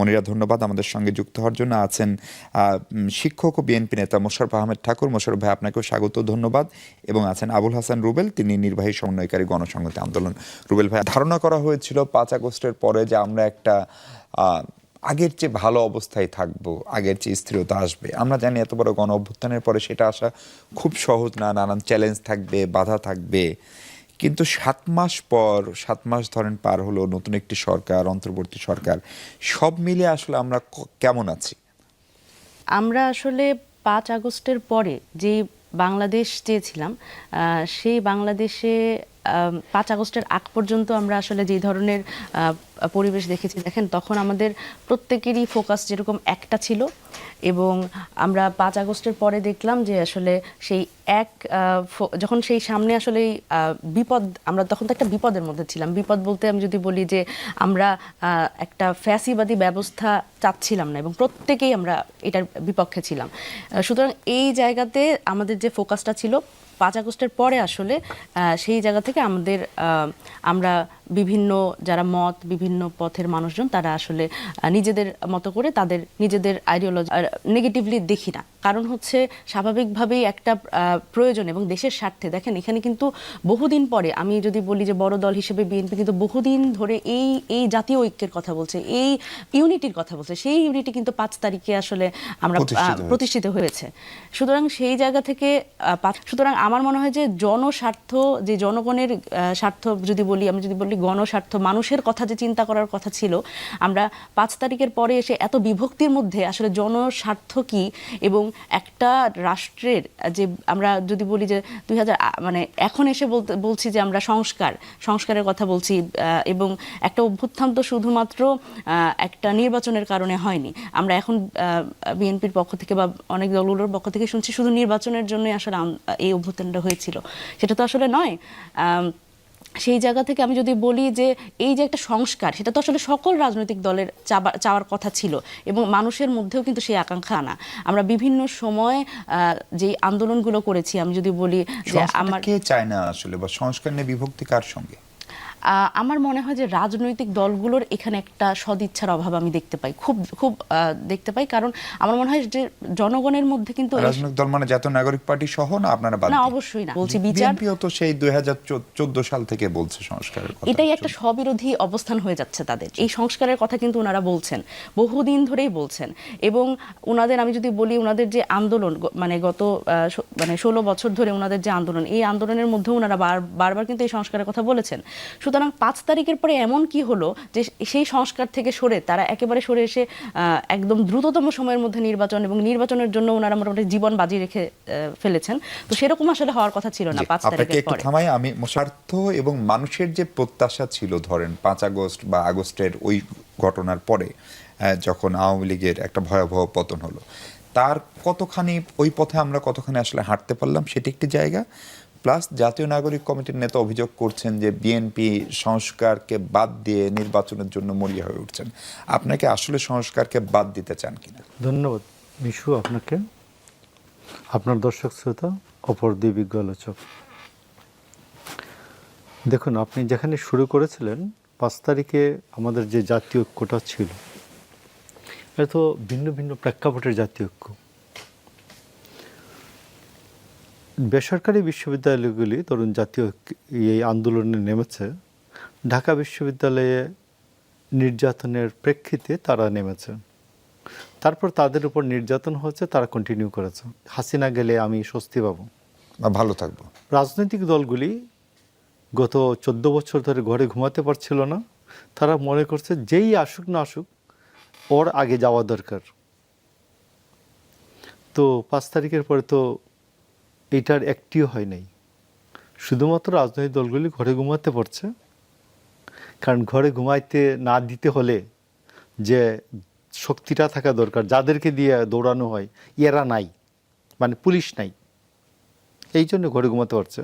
মনিরা, ধন্যবাদ আমাদের সঙ্গে যুক্ত হওয়ার জন্য। আছেন শিক্ষক ও বিএনপি নেতা মোশারফ আহমেদ ঠাকুর। মোশারফ ভাই, আপনাকেও স্বাগত, ধন্যবাদ। এবং আছেন আবুল হাসান রুবেল, তিনি নির্বাহী সমন্বয়কারী গণসংহতি আন্দোলন। রুবেল ভাই, ধারণা করা হয়েছিল পাঁচ আগস্টের পরে যে আমরা একটা আগের চেয়ে ভালো অবস্থায় থাকব, আগের চেয়ে স্থিরতা আসবে। আমরা জানি এত বড় গণ অভ্যুত্থানের পরে সেটা আসা খুব সহজ না, নানান চ্যালেঞ্জ থাকবে, বাধা থাকবে। কিন্তু সাত মাস পর, সাত মাস ধরেন পার হলো নতুন একটি সরকার, অন্তর্বর্তী সরকার, সব মিলে আসলে আমরা কেমন আছি? আমরা আসলে পাঁচ আগস্টের পরে যে বাংলাদেশ চেয়েছিলাম সেই বাংলাদেশে পাঁচ আগস্টের আগ পর্যন্ত আমরা আসলে যে ধরনের পরিবেশ দেখেছি, দেখেন তখন আমাদের প্রত্যেকেরই ফোকাস যেরকম একটা ছিল এবং আমরা পাঁচ আগস্টের পরে দেখলাম যে আসলে সেই এক যখন সেই সামনে আসলে বিপদ, আমরা তখন তো একটা বিপদের মধ্যে ছিলাম। বিপদ বলতে আমি যদি বলি যে আমরা একটা ফ্যাসিবাদী ব্যবস্থা চাচ্ছিলাম না এবং প্রত্যেকেই আমরা এটার বিপক্ষে ছিলাম। সুতরাং এই জায়গাতে আমাদের যে ফোকাসটা ছিল পাঁচ আগস্টের পরে আসলে সেই জায়গা থেকে আমাদের আমরা বিভিন্ন যারা মত বিভিন্ন পথের মানুষজন তারা আসলে নিজেদের মতো করে তাদের নিজেদের আইডিওলজি নেগেটিভলি দেখি না। কারণ হচ্ছে স্বাভাবিকভাবেই একটা প্রয়োজন এবং দেশের স্বার্থে। দেখেন এখানে কিন্তু বহুদিন পরে আমি যদি বলি যে বড় দল হিসেবে বিএনপি কিন্তু বহুদিন ধরে এই এই জাতীয় ঐক্যের কথা বলছে এই ইউনিটির কথা বলছে। সেই ইউনিটি কিন্তু পাঁচ তারিখে আসলে আমরা প্রতিষ্ঠিত হয়েছে। সুতরাং সেই জায়গা থেকে সুতরাং আমার মনে হয় যে জনস্বার্থ, যে জনগণের স্বার্থ যদি বলি, আমি যদি বলি গণস্বার্থ, মানুষের কথা যে চিন্তা করার কথা ছিল, আমরা পাঁচ তারিখের পরে এসে এত বিভক্তির মধ্যে আসলে জনস্বার্থ কি এবং একটা রাষ্ট্রের, যে আমরা যদি বলি যে দু হাজার মানে এখন এসে বলতে, বলছি যে আমরা সংস্কার, সংস্কারের কথা বলছি এবং একটা অভ্যুত্থান তো শুধুমাত্র একটা নির্বাচনের কারণে হয়নি। আমরা এখন বিএনপির পক্ষ থেকে বা অনেক দলগুলোর পক্ষ থেকে শুনছি শুধু নির্বাচনের জন্যই আসলে এই অভ্যুত্থানটা হয়েছিল। সেটা তো আসলে নয়। সেই জায়গা থেকে আমি যদি বলি যে এই যে একটা সংস্কার সেটা তো আসলে সকল রাজনৈতিক দলের চাবা- চাওয়ার কথা ছিল এবং মানুষের মধ্যেও কিন্তু সেই আকাঙ্ক্ষা আনা আমরা বিভিন্ন সময় আহ, যে আন্দোলনগুলো করেছি আমি যদি বলি যে আমার কে চায় না আসলে বা সংস্কার নিয়ে বিভক্তি কার সঙ্গে? আমার মনে হয় যে রাজনৈতিক দলগুলোর এখানে একটা সদিচ্ছার অভাব আমি দেখতে পাই। খুব খুব দেখতে পাই। কারণ আমার মনে হয় যে জনগণের মধ্যে কিন্তু রাজনৈতিক দল মানে জাতীয় নাগরিক পার্টি সহ না আপনারা না অবশ্যই না। বলছি বিচার তো সেই দুই সাল থেকে বলছে সংস্কারের কথা। এটাই একটা স্ববিরোধী অবস্থান হয়ে যাচ্ছে তাদের। এই সংস্কারের কথা কিন্তু ওনারা বলছেন। বহুদিন ধরেই বলছেন। এবং ওনাদের আমি যদি বলি ওনাদের যে আন্দোলন মানে গত মানে ষোলো বছর ধরে ওনাদের যে আন্দোলন এই আন্দোলনের মধ্যে ওনারা বার- বারবার কিন্তু এই সংস্কারের কথা বলেছেন। সুতরাং পাঁচ তারিখের পরে এমন কি হলো যে সেই সংস্কার থেকে সরে তারা একেবারে সরে এসে একদম দ্রুততম সময়ের মধ্যে নির্বাচন এবং নির্বাচনের জন্য ওনারা মোটামুটি জীবন বাজি রেখে ফেলেছেন। তো সেরকম আসলে হওয়ার কথা ছিল না পাঁচ তারিখের পরে। থামাই আমি স্বার্থ এবং মানুষের যে প্রত্যাশা ছিল ধরেন পাঁচ আগস্ট বা আগস্টের ওই ঘটনার পরে যখন আওয়ামী লীগের একটা ভয়াবহ পতন হলো তার কতখানি ওই পথে আমরা কতখানি আসলে হাঁটতে পারলাম সেটি একটি জায়গা। প্লাস জাতীয় নাগরিক কমিটির নেতা অভিযোগ করছেন যে বিএনপি সংস্কারকে বাদ দিয়ে নির্বাচনের জন্য মরিয়া হয়ে উঠছেন। আপনাকে আসলে সংস্কারকে বাদ দিতে চান কিনা? ধন্যবাদ। মিশু আপনাকে? আপনার দর্শক শ্রোতা অপর দুই বিজ্ঞ আলোচক। দেখুন, আপনি যেখানে শুরু করেছিলেন, পাঁচ তারিখে আমাদের যে জাতীয় ঐক্যটা ছিল, এটা তো ভিন্ন ভিন্ন প্রেক্ষাপটের জাতীয় ঐক্য। বেসরকারি বিশ্ববিদ্যালয়গুলি ধরুন জাতীয় এই আন্দোলনে নেমেছে। ঢাকা বিশ্ববিদ্যালয়ে নির্যাতনের প্রেক্ষিতে তারা নেমেছে। তারপর তাদের উপর নির্যাতন হচ্ছে তারা কন্টিনিউ করেছে। হাসিনা গেলে আমি স্বস্তি পাবো। ভালো থাকব। রাজনৈতিক দলগুলি গত চোদ্দ বছর ধরে ঘরে ঘুমাতে পারছিল না। তারা মনে করছে যেই আসুক না আসুক ওর আগে যাওয়া দরকার। তো পাঁচ তারিখের পরে তো এটার একটিও হয় নাই। শুধুমাত্র রাজনৈতিক দলগুলি ঘরে ঘুমাতে পারছে কারণ ঘরে ঘুমাইতে না দিতে হলে যে শক্তিটা থাকা দরকার, যাদেরকে দিয়ে দৌড়ানো হয়, এরা নাই। মানে পুলিশ নাই। এই জন্য ঘরে ঘুমাতে পারছে।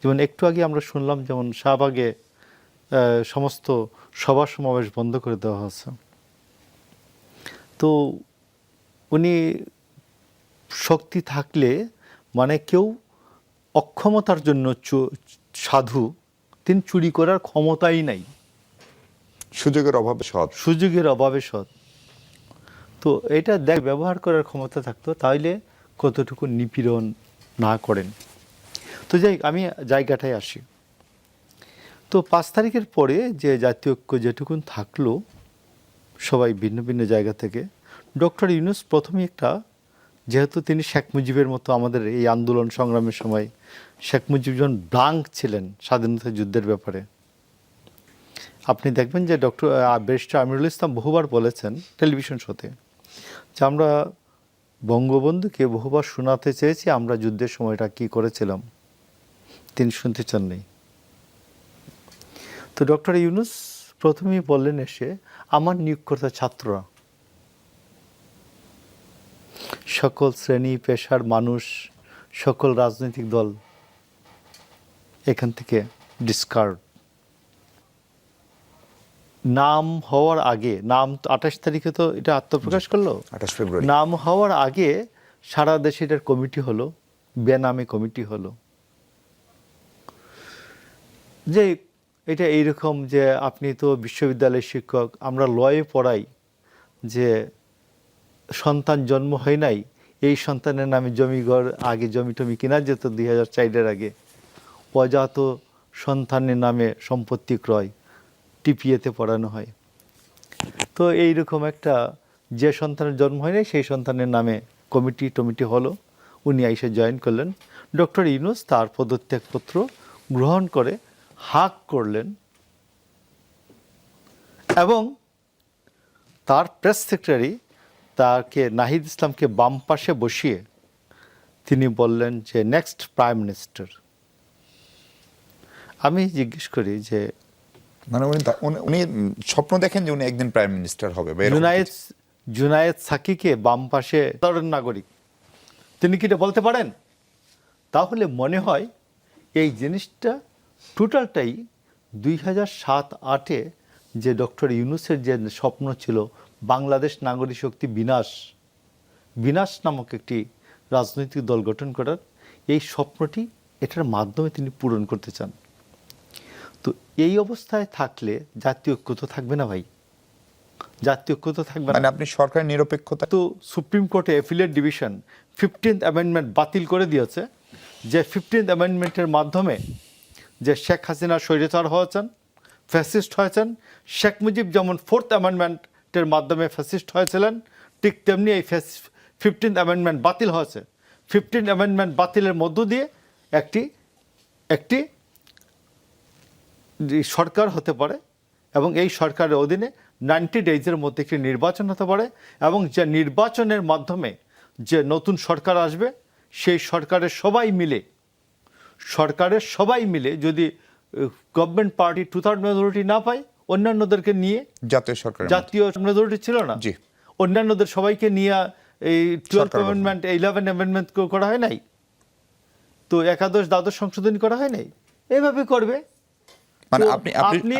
যেমন একটু আগে আমরা শুনলাম যেমন শাহবাগে সমস্ত সভা সমাবেশ বন্ধ করে দেওয়া হয়েছে। তো উনি শক্তি থাকলে মানে কেউ অক্ষমতার জন্য চু- সাধু তিনি চুরি করার ক্ষমতাই নাই। সুযোগের অভাবে সৎ। সুযোগের অভাবে সৎ। তো এটা দেখ ব্যবহার করার ক্ষমতা থাকতো তাহলে কতটুকু নিপীড়ন না করেন। তো যাই আমি জায়গাটায় আসি। তো পাঁচ তারিখের পরে যে জাতীয় ঐক্য যেটুকুন থাকল সবাই ভিন্ন ভিন্ন জায়গা থেকে ডক্টর ইউনুস প্রথমে একটা যেহেতু তিনি শেখ মুজিবের মতো আমাদের এই আন্দোলন সংগ্রামের সময়, শেখ মুজিব যখন ব্লাঙ্ক ছিলেন স্বাধীনতা যুদ্ধের ব্যাপারে, আপনি দেখবেন যে ডক্টর ব্যারিস্টার আমিরুল ইসলাম বহুবার বলেছেন টেলিভিশন শোতে যে আমরা বঙ্গবন্ধুকে বহুবার শোনাতে চেয়েছি, আমরা যুদ্ধের সময়টা কি করেছিলাম। তিনি শুনতে চাননি। তো ডক্টর ইউনুস প্রথমেই বললেন এসে, আমার নিয়োগকর্তা ছাত্ররা সকল শ্রেণি পেশার মানুষ সকল রাজনৈতিক দল এখান থেকে ডিসকার্ড নাম হওয়ার আগে নাম আঠাশ তারিখে তো এটা আত্মপ্রকাশ করল? আঠাশ ফেব্রুয়ারি। নাম হওয়ার আগে সারা দেশে এটার কমিটি হলো বেনামে কমিটি হলো। যে এটা এইরকম যে আপনি তো বিশ্ববিদ্যালয়ের শিক্ষক আমরা লয়ে পড়াই যে সন্তান জন্ম হয় নাই, এই সন্তানের নামে জমিঘর আগে জমি টমি কেনা যেত দুই হাজার চারের আগে। অজাত সন্তানের নামে সম্পত্তি ক্রয় টিপিএতে পড়ানো হয়। তো এইরকম একটা যে সন্তানের জন্ম হয়নি সেই সন্তানের নামে কমিটি টমিটি হলো। উনি আইসে জয়েন করলেন। ডক্টর ইউনুস তার পদত্যাগপত্র গ্রহণ করে হাক করলেন এবং তার প্রেস সেক্রেটারি তাকে নাহিদ ইসলামকে বাম পাশে বসিয়ে তিনি বললেন যে নেক্সট প্রাইম মিনিস্টার আমি জিজ্ঞেস করি যে মানে উনি উনি- স্বপ্ন দেখেন যে উনি একদিন প্রাইম মিনিস্টার হবে জুনায়েদ। জুনায়েদ সাকিকে বাম পাশে সাধারণ নাগরিক। তিনি কি এটা বলতে পারেন? তাহলে মনে হয় এই জিনিসটা টোটালটাই দুই হাজার সাত আটে যে ডক্টর ইউনুসের যে স্বপ্ন ছিল বাংলাদেশ নাগরিক শক্তি বিনাশ বিনাশ নামক একটি রাজনৈতিক দল গঠন করার এই স্বপ্নটি এটার মাধ্যমে তিনি পূরণ করতে চান। তো এই অবস্থায় থাকলে জাতীয় ঐক্য তো থাকবে না ভাই? জাতীয় ঐক্য তো থাকবে মানে না আপনি সরকার নিরপেক্ষতা তো সুপ্রিম কোর্টে অ্যাফিলিয়েট ডিভিশন ফিফটিন্থ অ্যামেন্ডমেন্ট বাতিল করে দিয়েছে যে ফিফটিন্থ অ্যামেন্ডমেন্টের মাধ্যমে যে শেখ হাসিনা স্বৈরাচার হয়েছেন ফ্যাসিস্ট হয়েছেন শেখ মুজিব যেমন ফোর্থ অ্যামেন্ডমেন্টের মাধ্যমে ফ্যাসিস্ট হয়েছিলেন। ঠিক তেমনি এই ফিফটিন অ্যামেন্ডমেন্ট বাতিল হয়েছে। ফিফটিন অ্যামেন্ডমেন্ট বাতিলের মধ্য দিয়ে একটি একটি সরকার হতে পারে এবং এই সরকারের অধীনে নাইনটি ডেজের মধ্যে একটি নির্বাচন হতে পারে এবং যে নির্বাচনের মাধ্যমে যে নতুন সরকার আসবে, সেই সরকারের সবাই মিলে, সরকারের সবাই মিলে যদি government party two third majority না পায় অন্যান্যদেরকে নিয়ে জাতীয় সরকার জাতীয় মেজরিটি ছিল না? জি। অন্যান্যদের সবাইকে নিয়ে এই টুয়েলভ অ্যামেন্ডমেন্ট ইলেভেন অ্যামেন্ডমেন্ট করা হয় নাই? তো একাদশ দ্বাদশ সংশোধনী করা হয় নাই? এভাবে করবে? মানে আপনি আপনি